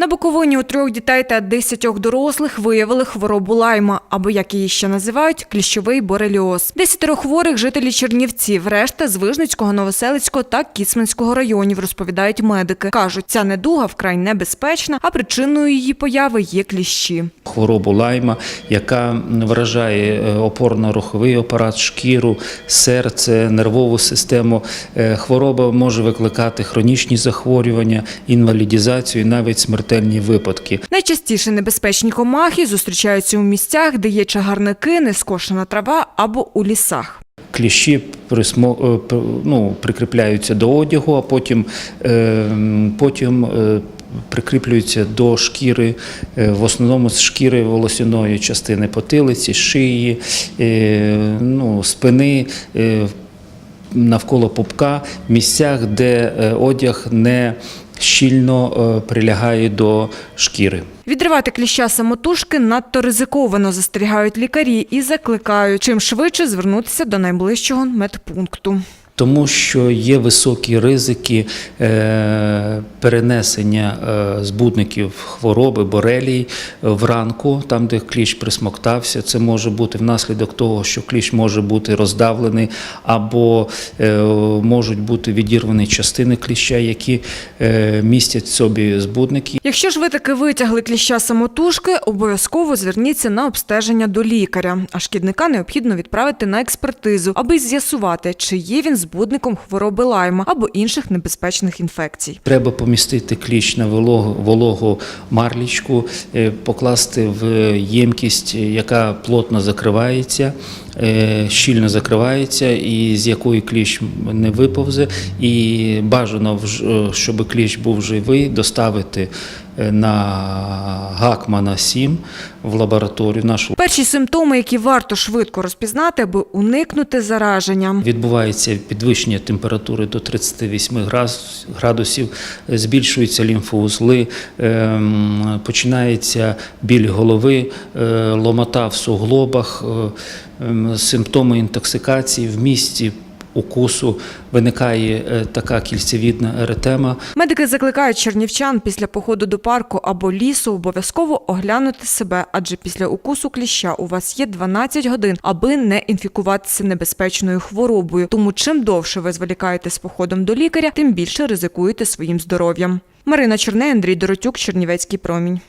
На Буковині у трьох дітей та десятьох дорослих виявили хворобу лайма, або як її ще називають, кліщовий бореліоз. Десятеро хворих жителі Чернівців, решта з Вижницького, Новоселицького та Кіцманського районів, розповідають медики. Кажуть, ця недуга вкрай небезпечна, а причиною її появи є кліщі. хворобу лайма, яка вражає е, опорно-руховий апарат, шкіру, серце, нервову систему. Е, Хвороба може викликати хронічні захворювання, інвалідізацію і навіть смертельні випадки. Найчастіше небезпечні комахи зустрічаються у місцях, де є чагарники, нескошена трава або у лісах. Кліщі е, ну, прикріпляються до одягу, а потім, е, потім е, прикріплюються до шкіри, в основному з шкіри волосяної частини потилиці, шиї, ну, спини. Навколо пупка, місцях, де одяг не щільно е, прилягає до шкіри. Відривати кліща самотужки надто ризиковано, застерігають лікарі і закликають чим швидше звернутися до найближчого медпункту. Тому що є високі ризики е, перенесення е, збудників хвороби, борелій е, вранку, там, де кліщ присмоктався. Це може бути внаслідок того, що кліщ може бути роздавлений, або е, можуть бути відірвані частини кліща, які містять в собі збудники. Якщо ж ви таки витягли кліща самотужки, обов'язково зверніться на обстеження до лікаря. А шкідника необхідно відправити на експертизу, аби з'ясувати, чи є він збудником хвороби лайма або інших небезпечних інфекцій. Треба помістити кліщ на вологу, вологу марлічку, е, покласти в ємкість, яка плотно закривається, е, щільно закривається, і з якої кліщ не виповзе. І бажано, е, щоб кліч був живий, доставити е, на Гакмана 7 в лабораторію нашу. Перші симптоми, які варто швидко розпізнати, аби уникнути зараження. Відбувається підвищення температури до 38 граз- градусів, збільшуються лімфоузли, ем, починається біль голови, е, ломота в суглобах, е, ем, симптоми інтоксикації в місці укусу виникає е, така кільцевідна еретема. Медики закликають чернівчан після походу до парку або лісу обов'язково оглянути себе, адже після укусу кліща у вас є 12 годин, аби не інфікуватися небезпечною хворобою. Тому чим довше ви зволікаєте з походом до лікаря, тим більше ризикуєте своїм здоров'ям. Марина Чорне, Андрій Доротюк, Чернівецький промінь.